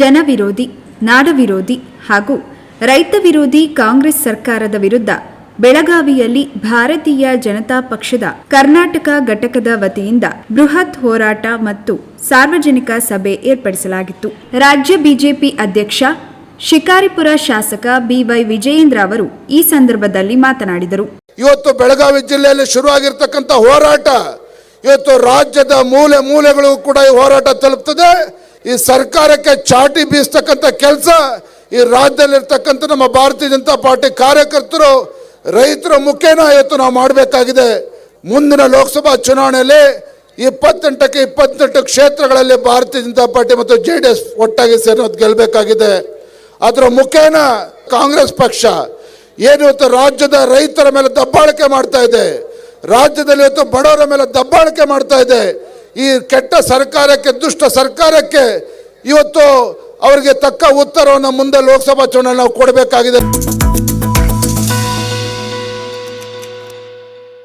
ಜನವಿರೋಧಿ, ನಾಡವಿರೋಧಿ ಹಾಗೂ ರೈತ ವಿರೋಧಿ ಕಾಂಗ್ರೆಸ್ ಸರ್ಕಾರದ ವಿರುದ್ಧ ಬೆಳಗಾವಿಯಲ್ಲಿ ಭಾರತೀಯ ಜನತಾ ಪಕ್ಷದ ಕರ್ನಾಟಕ ಘಟಕದ ವತಿಯಿಂದ ಬೃಹತ್ ಹೋರಾಟ ಮತ್ತು ಸಾರ್ವಜನಿಕ ಸಭೆ ಏರ್ಪಡಿಸಲಾಗಿತ್ತು. ರಾಜ್ಯ ಬಿಜೆಪಿ ಅಧ್ಯಕ್ಷ, ಶಿಕಾರಿಪುರ ಶಾಸಕ ಬಿವೈ ವಿಜಯೇಂದ್ರ ಅವರು ಈ ಸಂದರ್ಭದಲ್ಲಿ ಮಾತನಾಡಿದರು. ಇವತ್ತು ಬೆಳಗಾವಿ ಜಿಲ್ಲೆಯಲ್ಲಿ ಶುರುವಾಗಿರ್ತಕ್ಕಂಥ ಹೋರಾಟ, ಇವತ್ತು ರಾಜ್ಯದ ಮೂಲೆ ಮೂಲೆಗಳು ಕೂಡ ಹೋರಾಟ ತಲುಪ್ತದೆ. ಈ ಸರ್ಕಾರಕ್ಕೆ ಚಾಟಿ ಬೀಸ್ತಕ್ಕಂಥ ಕೆಲಸ, ಈ ರಾಜ್ಯದಲ್ಲಿರ್ತಕ್ಕಂಥ ನಮ್ಮ ಭಾರತೀಯ ಜನತಾ ಪಾರ್ಟಿ ಕಾರ್ಯಕರ್ತರು, ರೈತರ ಮುಖೇನ ಇವತ್ತು ನಾವು ಮಾಡಬೇಕಾಗಿದೆ. ಮುಂದಿನ ಲೋಕಸಭಾ ಚುನಾವಣೆಯಲ್ಲಿ ಇಪ್ಪತ್ತೆಂಟಕ್ಕೆ ಇಪ್ಪತ್ತೆಂಟು ಕ್ಷೇತ್ರಗಳಲ್ಲಿ ಭಾರತೀಯ ಜನತಾ ಪಾರ್ಟಿ ಮತ್ತು ಜೆ ಡಿ ಎಸ್ ಒಟ್ಟಾಗಿ ಸೇರೋದು ಗೆಲ್ಲಬೇಕಾಗಿದೆ ಅದರ ಮುಖೇನ ಕಾಂಗ್ರೆಸ್ ಪಕ್ಷ, ಏನು ಇವತ್ತು ರಾಜ್ಯದ ರೈತರ ಮೇಲೆ ದಬ್ಬಾಳಿಕೆ ಮಾಡ್ತಾ ಇದೆ. ರಾಜ್ಯದಲ್ಲಿ ಇವತ್ತು ಬಡವರ ಮೇಲೆ ದಬ್ಬಾಳಿಕೆ ಮಾಡ್ತಾ ಇದೆ. ಈ ಕೆಟ್ಟ ಸರ್ಕಾರಕ್ಕೆ ದುಷ್ಟ ಸರ್ಕಾರಕ್ಕೆ ಇವತ್ತು ಅವರಿಗೆ ತಕ್ಕ ಉತ್ತರವನ್ನು ಮುಂದೆ ಲೋಕಸಭಾ ಚುನಾವಣೆ ನಾವು ಕೊಡಬೇಕಾಗಿದೆ.